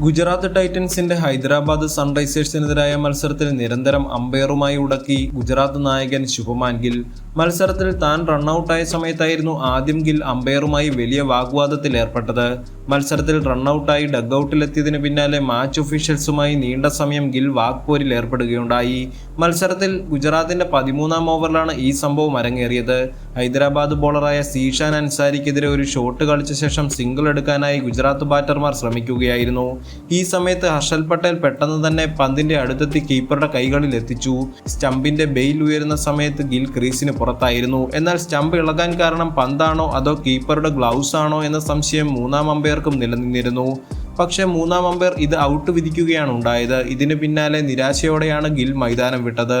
ഗുജറാത്ത് ടൈറ്റൻസിന്റെ ഹൈദരാബാദ് സൺറൈസേഴ്സിനെതിരായ മത്സരത്തിൽ നിരന്തരം അമ്പയറുമായി ഉടക്കി ഗുജറാത്ത് നായകൻ ശുഭമാൻ ഗിൽ. മത്സരത്തിൽ താൻ റണ്ണൌട്ടായ സമയത്തായിരുന്നു ആദ്യം ഗിൽ അമ്പയറുമായി വലിയ വാഗ്വാദത്തിൽ ഏർപ്പെട്ടത് മത്സരത്തിൽ റണ്ണൌട്ടായി ഡഗ്ഔട്ടിലെത്തിയതിനു പിന്നാലെ മാച്ച് ഒഫീഷ്യൽസുമായി നീണ്ട സമയം ഗിൽ വാക്പോരിൽ ഏർപ്പെടുകയുണ്ടായി. മത്സരത്തിൽ ഗുജറാത്തിന്റെ പതിമൂന്നാം ഓവറിലാണ് ഈ സംഭവം അരങ്ങേറിയത്. ഹൈദരാബാദ് ബോളറായ സീഷാൻ അൻസാരിക്കെതിരെ ഒരു ഷോട്ട് കളിച്ച ശേഷം സിംഗിൾ എടുക്കാനായി ഗുജറാത്ത് ബാറ്റർമാർ ശ്രമിക്കുകയായിരുന്നു. ഈ സമയത്ത് ഹർഷൽ പട്ടേൽ പെട്ടെന്ന് തന്നെ പന്തിന്റെ അടുത്തെത്തി കീപ്പറുടെ കൈകളിൽ എത്തിച്ചു. സ്റ്റമ്പിന്റെ ബെയിൽ ഉയരുന്ന സമയത്ത് ഗിൽ ക്രീസിന് പുറത്തായിരുന്നു. എന്നാൽ സ്റ്റമ്പ് ഇളകാൻ കാരണം പന്താണോ അതോ കീപ്പറുടെ ഗ്ലൗസ് ആണോ എന്ന സംശയം മൂന്നാം അമ്പയർക്കും നിലനിന്നിരുന്നു. പക്ഷേ മൂന്നാം അമ്പയർ ഇത് ഔട്ട് വിധിക്കുകയാണ് ഉണ്ടായത്. ഇതിന് പിന്നാലെ നിരാശയോടെയാണ് ഗിൽ മൈതാനം വിട്ടത്.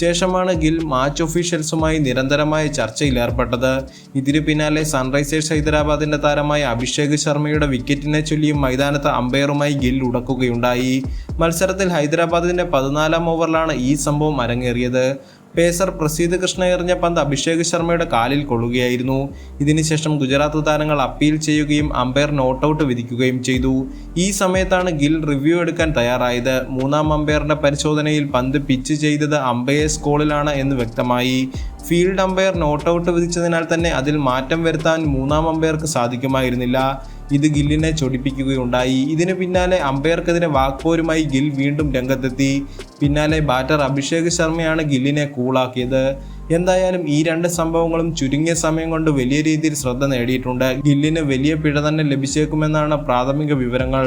ശേഷമാണ് ഗിൽ മാച്ച് ഒഫീഷ്യൽസുമായി നിരന്തരമായ ചർച്ചയിൽ ഏർപ്പെട്ടത്. ഇതിനു പിന്നാലെ സൺറൈസേഴ്സ് ഹൈദരാബാദിന്റെ താരമായ അഭിഷേക് ശർമ്മയുടെ വിക്കറ്റിനെ ചൊല്ലിയും മൈതാനത്ത് അമ്പയറുമായി ഗിൽ ഉടക്കുകയുണ്ടായി. മത്സരത്തിൽ ഹൈദരാബാദിന്റെ പതിനാലാം ഓവറിലാണ് ഈ സംഭവം അരങ്ങേറിയത്. പേസർ പ്രസീത് കൃഷ്ണ എറിഞ്ഞ പന്ത് അഭിഷേക് ശർമ്മയുടെ കാലിൽ കൊള്ളുകയായിരുന്നു. ഇതിനുശേഷം ഗുജറാത്ത് താരങ്ങൾ അപ്പീൽ ചെയ്യുകയും അമ്പയർ നോട്ടൌട്ട് വിധിക്കുകയും ചെയ്തു. ഈ സമയത്താണ് ഗിൽ റിവ്യൂ എടുക്കാൻ തയ്യാറായത്. മൂന്നാം അമ്പയറിന്റെ പരിശോധനയിൽ പന്ത് പിച്ച് ചെയ്തത് അമ്പയേഴ്സ് കോളിലാണ് എന്ന് വ്യക്തമായി. ഫീൽഡ് അമ്പയർ നോട്ട് ഔട്ട് വിധിച്ചതിനാൽ തന്നെ അതിൽ മാറ്റം വരുത്താൻ മൂന്നാം അമ്പയർക്ക് സാധിക്കുമായിരുന്നില്ല. ഇത് ഗില്ലിനെ ചൊടിപ്പിക്കുകയുണ്ടായി. ഇതിന് പിന്നാലെ അമ്പയർക്കെതിരെ വാക്പോരുമായി ഗിൽ വീണ്ടും രംഗത്തെത്തി. പിന്നാലെ ബാറ്റർ അഭിഷേക് ശർമ്മയാണ് ഗില്ലിനെ കൂളാക്കിയത്. എന്തായാലും ഈ രണ്ട് സംഭവങ്ങളും ചുരുങ്ങിയ സമയം കൊണ്ട് വലിയ രീതിയിൽ ശ്രദ്ധ നേടിയിട്ടുണ്ട്. ഗില്ലിന് വലിയ പിഴ തന്നെ ലഭിച്ചേക്കുമെന്നാണ് പ്രാഥമിക വിവരങ്ങൾ.